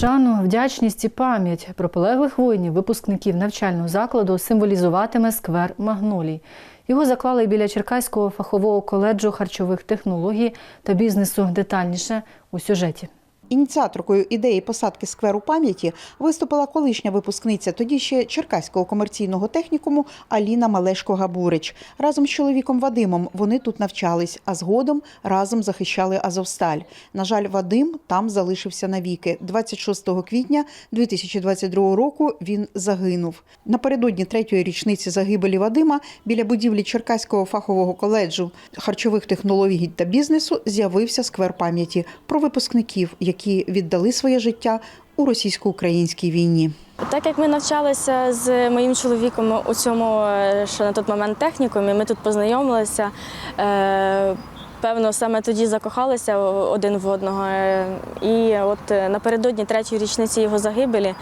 Шану, вдячність і пам'ять про полеглих воїнів, випускників навчального закладу символізуватиме сквер Магнолій. Його заклали біля Черкаського фахового коледжу харчових технологій та бізнесу. Детальніше у сюжеті. Ініціаторкою ідеї посадки скверу пам'яті виступила колишня випускниця тоді ще Черкаського комерційного технікуму Аліна Малешко-Габурич. Разом з чоловіком Вадимом вони тут навчались, а згодом разом захищали Азовсталь. На жаль, Вадим там залишився навіки. 26 квітня 2022 року він загинув. Напередодні третьої річниці загибелі Вадима біля будівлі Черкаського фахового коледжу харчових технологій та бізнесу з'явився сквер пам'яті про випускників, які віддали своє життя у російсько-українській війні. Так як ми навчалися з моїм чоловіком у цьому, е, що на той момент технікумі, ми тут познайомилися. е, Певно, саме тоді закохалися один в одного. Е, І от напередодні третьої річниці його загибелі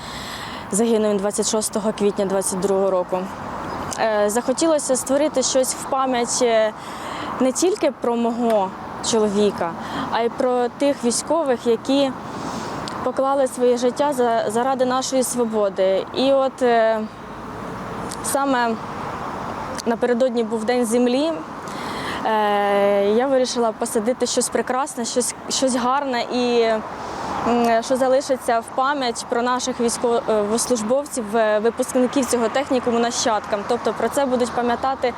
загинув він 26 квітня 22 року. Захотілося створити щось в пам'ять не тільки про мого чоловіка, а й про тих військових, які поклали своє життя за, заради нашої свободи. І от е, саме напередодні був День землі. Е, я вирішила посадити щось прекрасне, щось, щось гарне і що залишиться в пам'ять про наших військовослужбовців, е, випускників цього технікуму нащадкам. Тобто про це будуть пам'ятати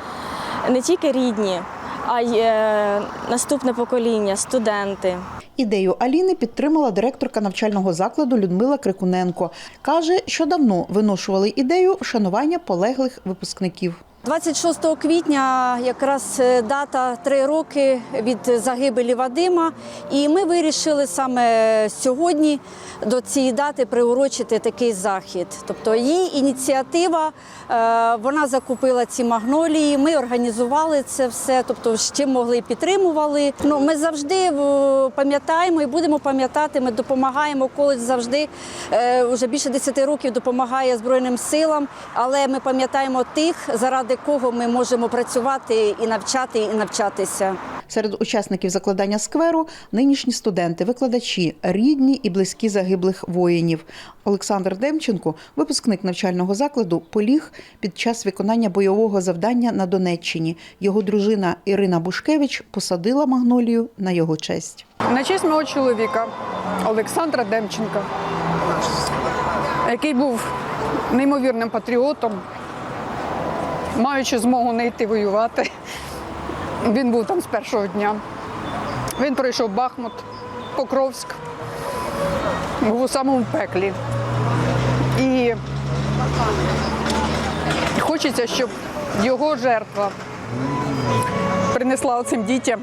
не тільки рідні, а й наступне покоління, студенти. Ідею Аліни підтримала директорка навчального закладу Людмила Крикуненко. Каже, що давно виношували ідею вшанування полеглих випускників. 26 квітня якраз е, дата три роки від загибелі Вадима, і ми вирішили саме сьогодні до цієї дати приурочити такий захід. Тобто її ініціатива, е, вона закупила ці магнолії. Ми організували це все, тобто чим могли підтримували. Ну ми завжди е, пам'ятаємо і будемо пам'ятати. Ми допомагаємо. Коледж завжди вже більше 10 років допомагає Збройним силам, але ми пам'ятаємо тих, заради кого ми можемо працювати і навчати, і навчатися. Серед учасників закладання скверу нинішні студенти, викладачі, рідні і близькі загиблих воїнів. Олександр Демченко, випускник навчального закладу, поліг під час виконання бойового завдання на Донеччині. Його дружина Ірина Бушкевич посадила магнолію на його честь. На честь мого чоловіка Олександра Демченка, який був неймовірним патріотом, маючи змогу не йти воювати. Він був там з першого дня. Він пройшов Бахмут, Покровськ, був у самому пеклі. І хочеться, щоб його жертва принесла цим дітям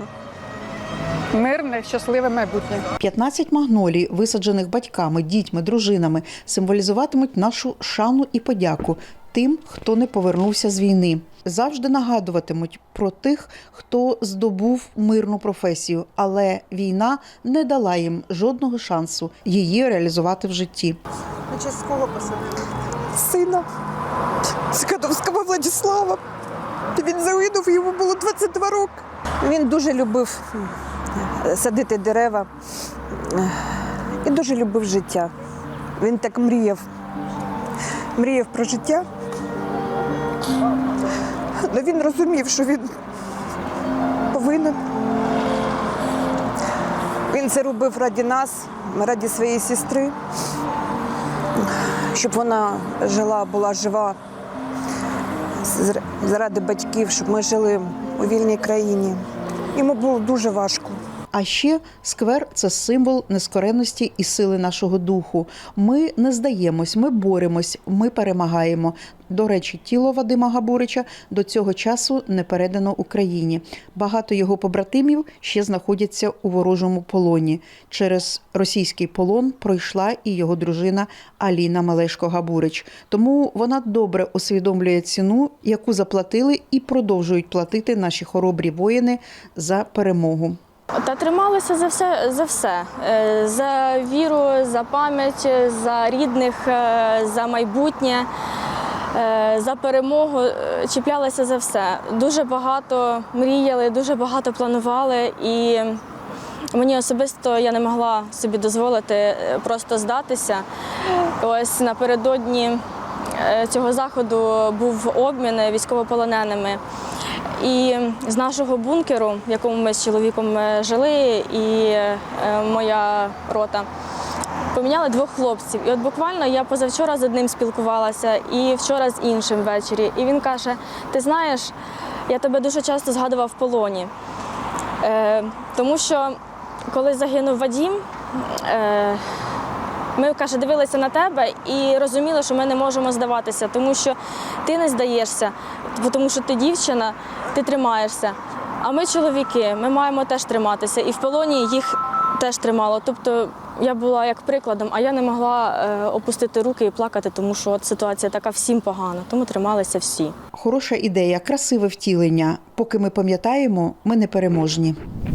мирне, щасливе майбутнє. 15 магнолій, висаджених батьками, дітьми, дружинами, символізуватимуть нашу шану і подяку тим, хто не повернувся з війни. Завжди нагадуватимуть про тих, хто здобув мирну професію, але війна не дала їм жодного шансу її реалізувати в житті. На честь кого посадили? Сина Скадовського Владислава. Він загинув, йому було 22 роки. Він дуже любив е, садити дерева е, і дуже любив життя. Він так мріяв. Мріяв про життя. Але він розумів, що він повинен. Він це робив раді нас, раді своєї сестри, щоб вона жила, була жива заради батьків, щоб ми жили у вільній країні. Йому було дуже важко. А ще сквер це символ нескореності і сили нашого духу. Ми не здаємось, ми боремось, ми перемагаємо. До речі, тіло Вадима Габурича до цього часу не передано Україні. Багато його побратимів ще знаходяться у ворожому полоні. Через російський полон пройшла і його дружина Аліна Малешко Габурич. Тому вона добре усвідомлює ціну, яку заплатили і продовжують платити наші хоробрі воїни за перемогу. Та трималися за все за все. Е, За віру, за пам'ять, за рідних, е, за майбутнє, е, за перемогу. Чіплялися за все. Дуже багато мріяли, дуже багато планували і Мені особисто я не могла собі дозволити просто здатися. Ось напередодні цього заходу був обмін військовополоненими. І з нашого бункеру, в якому ми з чоловіком е, жили, і е, моя рота, поміняли двох хлопців. І от буквально я позавчора з одним спілкувалася, і вчора з іншим ввечері. І він каже: Ти знаєш, я тебе дуже часто згадував в полоні. Е, тому що коли загинув Вадім, ми каже, дивилися на тебе і розуміли, що ми не можемо здаватися, тому що ти не здаєшся, тому що ти дівчина, ти тримаєшся. А ми чоловіки, ми маємо теж триматися. І в полоні їх теж тримало. Тобто я була як прикладом, а я не могла е, опустити руки і плакати, тому що от ситуація така всім погана, тому трималися всі. Хороша ідея, красиве втілення. Поки ми пам'ятаємо, ми не переможні.